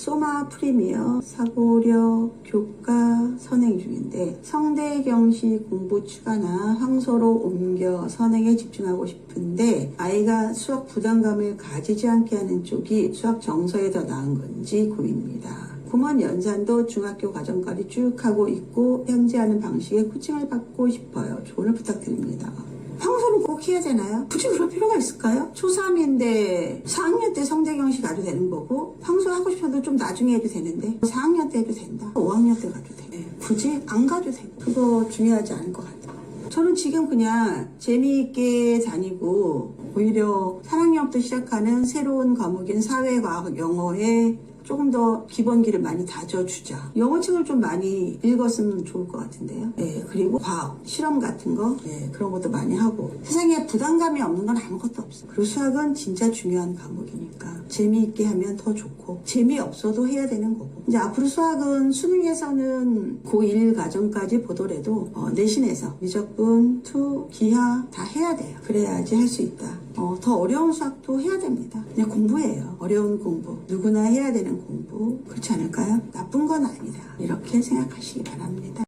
소마 프리미어 사고력 교과 선행 중인데 성대경시 공부 추가나 황소로 옮겨 선행에 집중하고 싶은데 아이가 수학 부담감을 가지지 않게 하는 쪽이 수학 정서에 더 나은 건지 고민입니다. 구먼 연산도 중학교 과정까지 쭉 하고 있고 현재 하는 방식에 코칭을 받고 싶어요. 조언을 부탁드립니다. 황소는 꼭 해야 되나요? 굳이 그럴 필요가 있을까요? 초3인데 4학년 때 성대경시 가도 되는 거고 황소 하고 싶어도 좀 나중에 해도 되는데 4학년 때 해도 된다. 5학년 때 가도 돼. 네, 굳이 안 가도 되고 그거 중요하지 않을 것 같아요. 저는 지금 그냥 재미있게 다니고 오히려 3학년부터 시작하는 새로운 과목인 사회과학 영어에 조금 더 기본기를 많이 다져주자. 영어책을 좀 많이 읽었으면 좋을 것 같은데요. 네, 그리고 과학, 실험 같은 거, 네, 그런 것도 많이 하고. 세상에 부담감이 없는 건 아무것도 없어. 그리고 수학은 진짜 중요한 과목이니까 재미있게 하면 더 좋고 재미없어도 해야 되는 거고. 이제 앞으로 수학은 수능에서는 고1 과정까지 보더라도 어, 내신에서 미적분, 투, 기하 다 해야 돼요. 그래야지 할 수 있다. 어, 더 어려운 수학도 해야 됩니다. 그냥 공부예요. 어려운 공부. 누구나 해야 되는 공부. 그렇지 않을까요? 나쁜 건 아니다. 이렇게 생각하시기 바랍니다.